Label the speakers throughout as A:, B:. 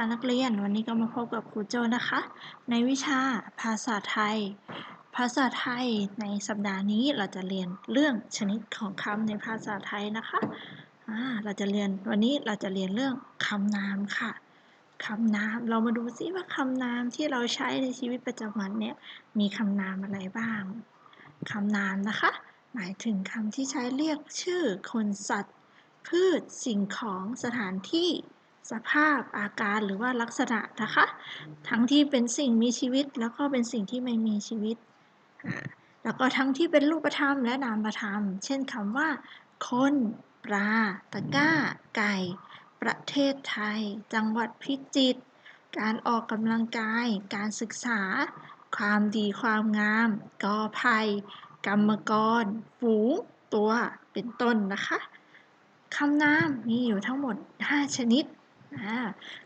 A: ะนักเรียนวันนี้ก็มาพบกับครูโจนะคะ ในวิชาภาษาไทย ภาษาไทยในสัปดาห์นี้เราจะเรียนเรื่องชนิดของคำในภาษาไทยนะคะอ่าเราจะเรียนวันนี้เราจะเรียนเรื่องคำนามค่ะคำนามเรามาดูซิว่าคำนามที่เราใช้ในชีวิตประจำวันเนี่ยมีคำนามอะไรบ้างคำนามนะคะ หมายถึงคำที่ใช้เรียกชื่อคนสัตว์ พืชสิ่งของสถานที่ สภาพอาการหรือว่าลักษณะนะคะ ทั้งที่เป็นสิ่งมีชีวิตแล้วก็เป็นสิ่งที่ไม่มีชีวิต แล้วก็ทั้งที่เป็นรูปธรรมและนามธรรม เช่นคำว่า คน ปลา ตะก้า ไก่ ประเทศไทย จังหวัดพิจิตร การออกกำลังกาย การศึกษา ความดีความงาม กอไผ่กรรมกร ฝูง ตัว เป็นต้นนะคะ คำนามมีอยู่ทั้งหมด 5 ชนิด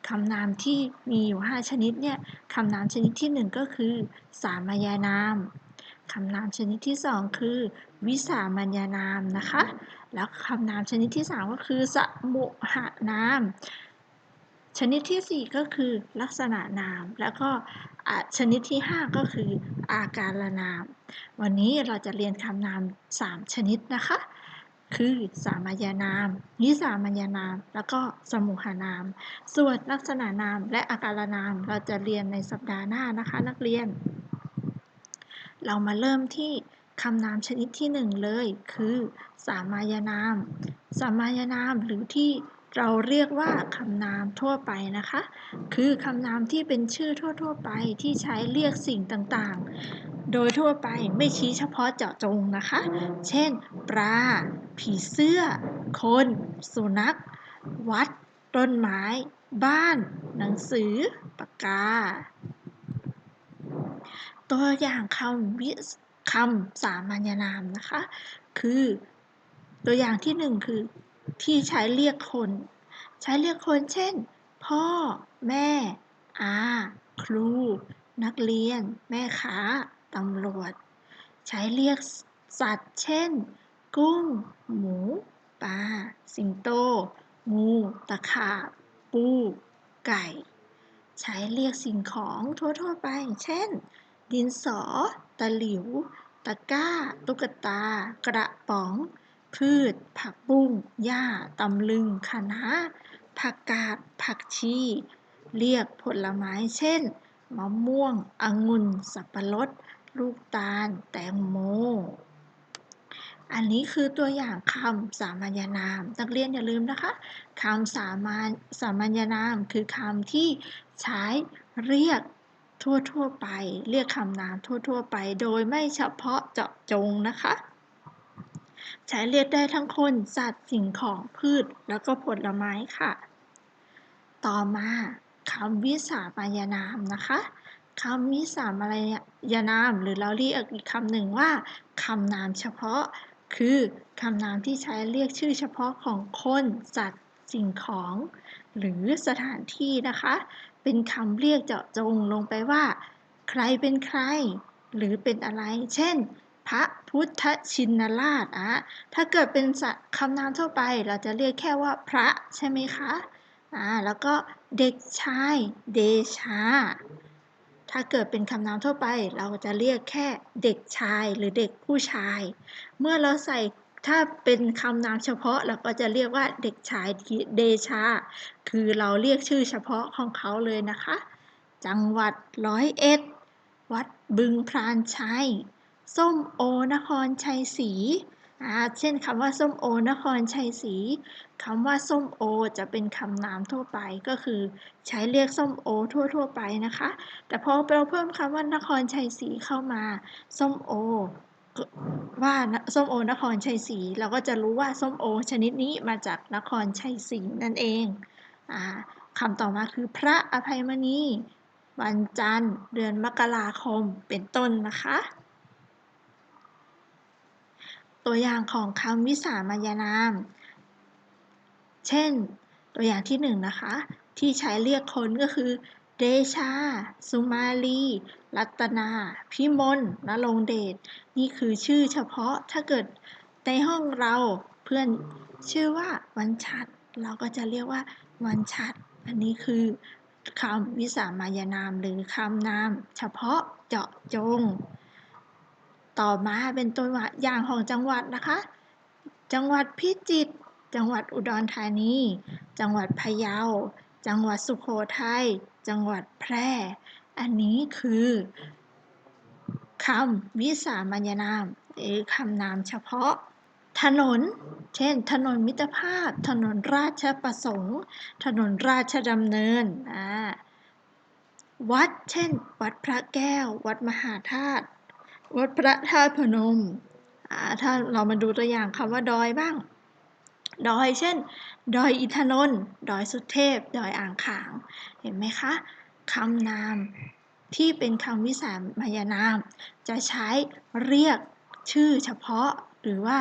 A: คำนามที่มีอยู่ 5 ชนิดเนี่ยคำนามชนิดที่ 1 ก็คือ สามัญนาม คำนามชนิดที่ 2 คือ วิสามัญนามนะคะ แล้วคำนามชนิดที่ 3 ก็คือสมุหนาม ชนิดที่ 4 ก็คือลักษณะนาม แล้วก็ชนิดที่ 5 ก็คืออาการนาม วันนี้เราจะเรียนคำนาม 3 ชนิดนะคะ คือสามัญนามวิสามัญนาม แล้วก็สมุหนาม ส่วนลักษณะนามและอาการนามเราจะเรียนในสัปดาห์หน้านะคะนักเรียน เรามาเริ่มที่คำนามชนิดที่หนึ่งเลย คือ สามัญนาม สามัญนามหรือที่เราเรียกว่าคำนามทั่วไปนะคะ คือคำนามที่เป็นชื่อทั่ว ๆ ไปที่ใช้เรียกสิ่งต่าง โดยทั่วไปไม่ชี้เฉพาะเจาะจงนะคะ เช่น ปลา ผีเสื้อ คน สุนัข วัด ต้นไม้ บ้าน หนังสือ ปากกา ตัวอย่างคำวิคำสามัญนามนะคะ คือ ตัวอย่างที่หนึ่งคือ ที่ใช้เรียกคน ใช้เรียกคนเช่น พ่อ แม่ อา ครู นักเรียน แม่ค้า ตำรวจ ใช้เรียกสัตว์ เช่น กุ้ง หมู ปลา สิงโต งู ตะขาบ ปู ไก่ ใช้เรียกสิ่งของทั่วๆไป เช่น ดินสอ ตะหลิว ตะกร้า ตุ๊กตา กระป๋อง พืช ผักบุ้ง หญ้า ตำลึงคะน้าผักกาด ผักชี เรียกผลไม้ เช่น มะม่วง องุ่น สับปะรด ลูกตาล แตงโม อันนี้คือตัวอย่างคำสามัญนาม นักเรียนอย่าลืมนะคะคำสามัญสามัญนามคือคำที่ใช้เรียกทั่วๆไป เรียกคำนามทั่วๆไป โดยไม่เฉพาะเจาะจงนะคะ ใช้เรียกได้ทั้งคน สัตว์ สิ่งของ พืช แล้วก็ผลไม้ค่ะ ต่อมาคำวิสามัญนามนะคะ คำวิสามัญนาม หรือเราเรียกอีกคำหนึ่งว่าคำนามเฉพาะ คือคำนามที่ใช้เรียกชื่อเฉพาะของคน สัตว์ สิ่งของ หรือสถานที่นะคะ เป็นคำเรียกเจาะจงลงไปว่า ใครเป็นใคร หรือเป็นอะไร เช่น พระพุทธชินราชอะถ้าเกิดเป็นคำนามทั่วไป เราจะเรียกแค่ว่าพระใช่ไหมคะอ่าแล้วก็เด็กชายเดชา ถ้าเกิดเป็นคำนามทั่วไป เราจะเรียกแค่เด็กชายหรือเด็กผู้ชาย เมื่อเราใส่ถ้าเป็นคำนามเฉพาะเราก็จะเรียกว่าเด็กชายเดชา คือเราเรียกชื่อเฉพาะของเขาเลยนะคะ จังหวัดร้อยเอ็ด วัดบึงพรานชัย ส้มโอนครชัยศรี เช่นคำว่าส้มโอนครชัยศรีคำว่าส้มโอ จะเป็นคำนามทั่วไปก็คือ ใช้เรียกส้มโอ ทั่ว ๆ ไปนะคะ แต่พอเราเพิ่มคำว่านครชัยศรีเข้ามา ส้มโอ ว่าส้มโอนครชัยศรีเราก็จะรู้ว่าส้มโอ ชนิดนี้มาจากนครชัยศรีนั่นเองอคำต่อมาคือพระอภัยมณีวันจันทร์เดือนมกราคมเป็นต้นนะคะ ตัวอย่างของคำวิสามัญนาม เช่น ตัวอย่างที่หนึ่งนะคะ ที่ใช้เรียกคนก็คือ เดชา สุมาลี รัตนา พิมลนรงเดช นี่คือชื่อเฉพาะ ถ้าเกิดในห้องเราเพื่อนชื่อว่าวันชัด เราก็จะเรียกว่าวันชัด อันนี้คือคำวิสามัญนามหรือคำนาม เฉพาะเจาะจง ต่อมาเป็นตัวอย่างของจังหวัดนะคะ จังหวัดพิจิตร จังหวัดอุดรธานี จังหวัดพะเยา จังหวัดสุโขทัย จังหวัดแพร่ อันนี้คือคำวิสามัญนาม หรือคำนามเฉพาะ ถนน เช่น ถนนมิตรภาพ ถนนราชประสงค์ ถนนราชดำเนิน วัด เช่น วัดพระแก้ว วัดมหาธาตุ วัดพระธาตุพนม ถ้าเรามาดูตัวอย่างคำว่าดอยบ้าง ดอยเช่น ดอยอินทนนท์ดอยสุเทพ ดอยอ่างขาง เห็นไหมคะคำนามที่เป็นคำวิสามัญนาม จะใช้เรียกชื่อเฉพาะ หรือว่า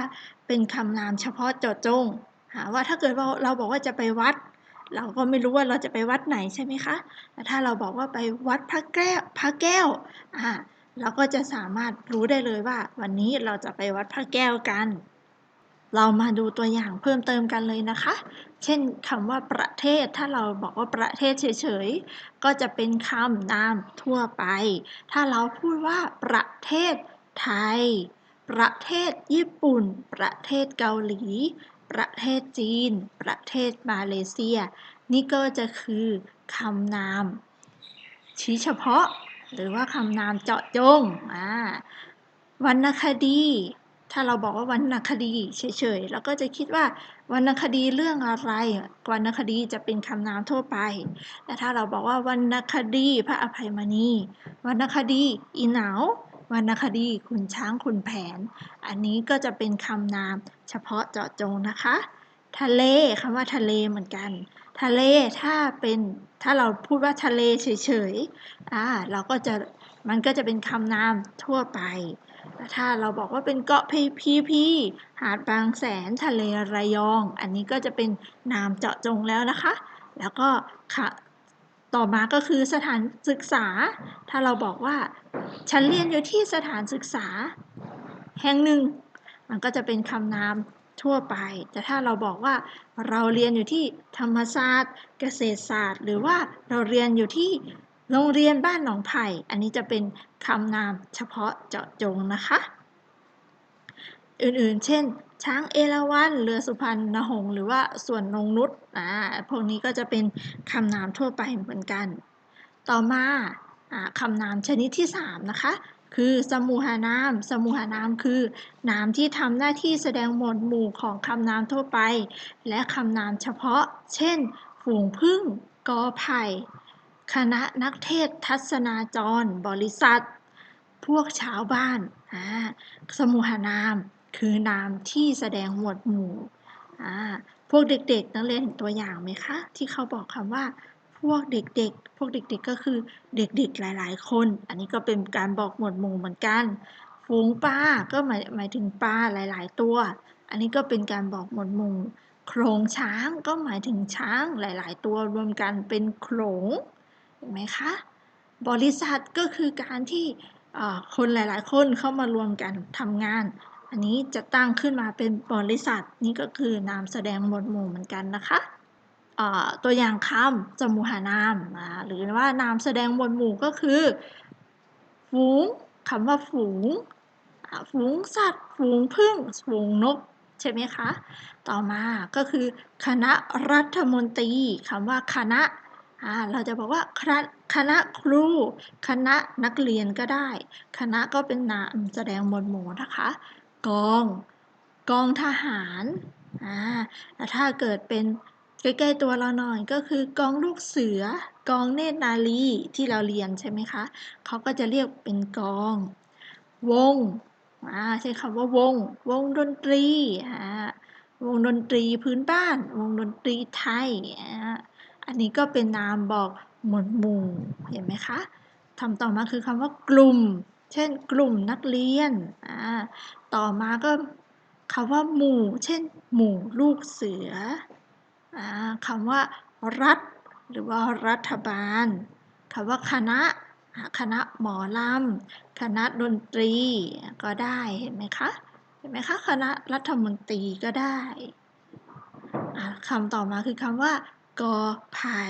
A: เป็นคำนามเฉพาะเจาะจงว่าถ้าเกิดว่าเราบอกว่าจะไปวัด เราก็ไม่รู้ว่าเราจะไปวัดไหนใช่ไหมคะแต่ถ้าเราบอกว่าไปวัดพระแก้วพระแก้วอ่า เราก็จะสามารถรู้ได้เลยว่า วันนี้เราจะไปวัดพระแก้วกัน เรามาดูตัวอย่างเพิ่มเติมกันเลยนะคะ เช่นคำว่าประเทศ ถ้าเราบอกว่าประเทศเฉยๆ ก็จะเป็นคำนามทั่วไป ถ้าเราพูดว่าประเทศไทย ประเทศญี่ปุ่น ประเทศเกาหลี ประเทศจีน ประเทศมาเลเซีย นี่ก็จะคือคำนามชี้เฉพาะ หรือว่าคำนามเจาะจงวรรณคดี ถ้าเราบอกว่าวรรณคดีเฉยๆเราก็จะคิดว่าวรรณคดีเรื่องอะไรวรรณคดีจะเป็นคำนามทั่วไป แต่ถ้าเราบอกว่าวรรณคดีพระอภัยมณีวรรณคดีอีหนาววรรณคดีขุนช้างขุนแผน อันนี้ก็จะเป็นคำนามเฉพาะเจาะจงนะคะ ทะเลคำว่าทะเลเหมือนกัน ทะเลถ้าเป็นถ้าเราพูดว่าทะเลเฉยๆอ่าเราก็จะมันก็จะเป็นคำนามทั่วไปแต่ถ้าเราบอกว่าเป็นเกาะพีพีพีหาดบางแสนทะเลระยอง อันนี้ก็จะเป็นนามเจาะจงแล้วนะคะ แล้วก็ค่ะต่อมาก็คือสถานศึกษา ถ้าเราบอกว่า ฉันเรียนอยู่ที่สถานศึกษา แห่งหนึ่ง มันก็จะเป็นคำนาม ทั่วไป แต่ถ้าเราบอกว่าเราเรียนอยู่ที่ธรรมศาสตร์ เกษตรศาสตร์ หรือว่าเราเรียนอยู่ที่โรงเรียนบ้านหนองไผ่ อันนี้จะเป็นคำนามเฉพาะเจาะจงนะคะ อื่นๆ เช่น ช้างเอราวัณเรือสุพรรณหงษ์หรือว่าส่วนนงนุษย์อ่าพวกนี้ก็จะเป็นคำนามทั่วไปเหมือนกัน ต่อมาคำนามชนิดที่ 3 นะคะ คือสมุหานาม สมุหานามคือนามที่ทำหน้าที่แสดงหมวดหมู่ของคำนามทั่วไป และคำนามเฉพาะ เช่น ฝูงพึ่ง กอไผ่ คณะนักเทศทัศนาจร บริษัท พวกชาวบ้าน สมุหานามคือนามที่แสดงหมวดหมู่ พวกเด็กๆนักเรียนเห็นตัวอย่างไหมคะ ที่เขาบอกคำว่า วกเด็กๆ พวกเด็กๆก็คือเด็กๆหลายๆ คน อันนี้ก็เป็นการบอกหมวดหมู่เหมือนกัน ฝูงปลาก็หมายหมายถึงปลาหลายๆ ตัว อันนี้ก็เป็นการบอกหมวดหมู่ โขลงช้างก็หมายถึงช้างหลายๆ ตัวรวมกันเป็นโขลงห็นไหมคะ บริษัทก็คือการที่คนหลายๆ คนเข้ามารวมกันทำงาน อันนี้จะตั้งขึ้นมาเป็นบริษัท นี่ก็คือนามแสดงหมวดหมู่เหมือนกันนะคะ ตัวอย่างคำสมุหานามหรือว่านามแสดงมวดหมู่ก็คือ ฝูงคำว่าฝูง ฝูงสัตว์ ฝูงพึ่ง ฝูงนก ใช่ไหมคะ ต่อมาก็คือคณะรัฐมนตรีคำว่าคณะเราจะบอกว่าคณะครู คณะนักเรียนก็ได้ คณะก็เป็นนามแสดงมวดหมู่นะคะ กอง กองทหารอ่าแต่ถ้าเกิดเป็น ใกล้ๆตัวเราหน่อยก็คือกองลูกเสือกองเนตรนารีที่เราเรียนใช่ไหมคะเขาก็จะเรียกเป็นกอง วงอ่าใช้คำว่าวง วงดนตรีอ่าวงดนตรีพื้นบ้าน วงดนตรีไทยอ่าอันนี้ก็เป็นนามบอกหมวดหมู่เห็นไหมคะทำต่อมาคือคำว่ากลุ่ม เช่น กลุ่มนักเรียนต่อมาก็คำว่าหมู่ เช่น หมู่ลูกเสือ คำว่ารัฐ หรือว่ารัฐบาลคำว่าคณะคณะหมอลำคณะดนตรีก็ได้เห็นไหมคะเห็นไหมคะคณะรัฐมนตรีก็ได้คำต่อมาคือคำว่ากอไผ่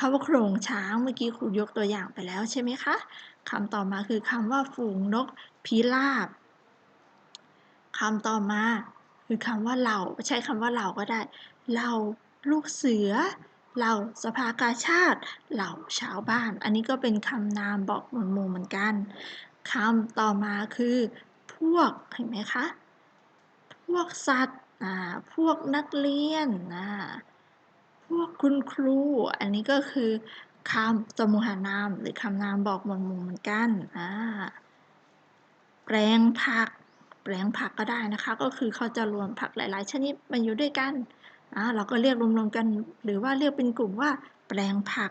A: คำว่าโครงช้างเมื่อกี้ครูยกตัวอย่างไปแล้วใช่ไหมคะคำต่อมาคือคำว่าฝูงนกพิราบคำต่อมาคือคำว่าเหล่าใช้คำว่าเหล่าก็ได้ เหล่าลูกเสือ เหล่าสภากาชาติ เหล่าชาวบ้าน อันนี้ก็เป็นคำนามบอกหมวดหมู่เหมือนกันคำต่อมาคือ พวก เห็นไหมคะ พวกสัตว์พวกนักเรียน พวกคุณครู อันนี้ก็คือคำสมุหานาม หรือคำนามบอกหมวดหมู่เหมือนกันแปลงผัก แปลงผักก็ได้นะคะ ก็คือเขาจะรวมผักหลาย ๆ ชนิดมาอยู่ด้วยกัน อ่าเราก็เรียกรวมๆกัน หรือว่าเรียกเป็นกลุ่มว่า แปลงผัก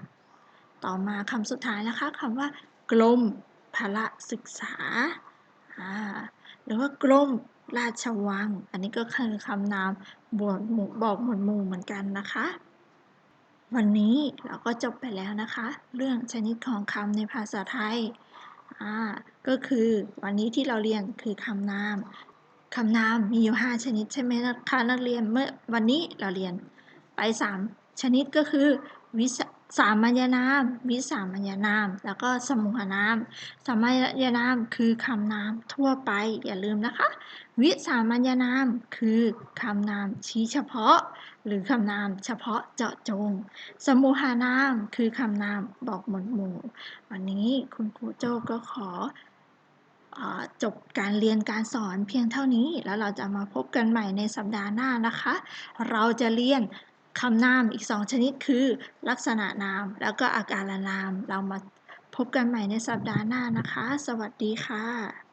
A: ต่อมาคำสุดท้ายนะคะคำว่ากรมพละศึกษาอ่าหรือว่ากรมราชวัง อันนี้ก็คือคำนามบวดหมู่บอกหมวดหมู่เหมือนกันนะคะ วันนี้เราก็จบไปแล้วนะคะ เรื่องชนิดของคำในภาษาไทย ก็คือวันนี้ที่เราเรียนคือคำนาม คำนามมีอยู่ 5 ชนิดใช่ไหมคะนักเรียนเมื่อวันนี้เราเรียนไป 3 ชนิดก็คือวิสามัญนาม วิสามัญนาม แล้วก็สมุหนาม สามัญนามคือคำนามทั่วไปอย่าลืมนะคะ วิสามัญนามคือคำนามชี้เฉพาะ หรือคำนามเฉพาะเจาะจง สมุหานามคือคำนามบอกหมวดหมู่ วันนี้คุณครูโจ้ก็ขอ จบการเรียนการสอนเพียงเท่านี้ แล้วเราจะมาพบกันใหม่ในสัปดาห์หน้านะคะ เราจะเรียนคำนามอีกสองชนิดคือ ลักษณะนาม แล้วก็อาการนาม เรามาพบกันใหม่ในสัปดาห์หน้านะคะ สวัสดีค่ะ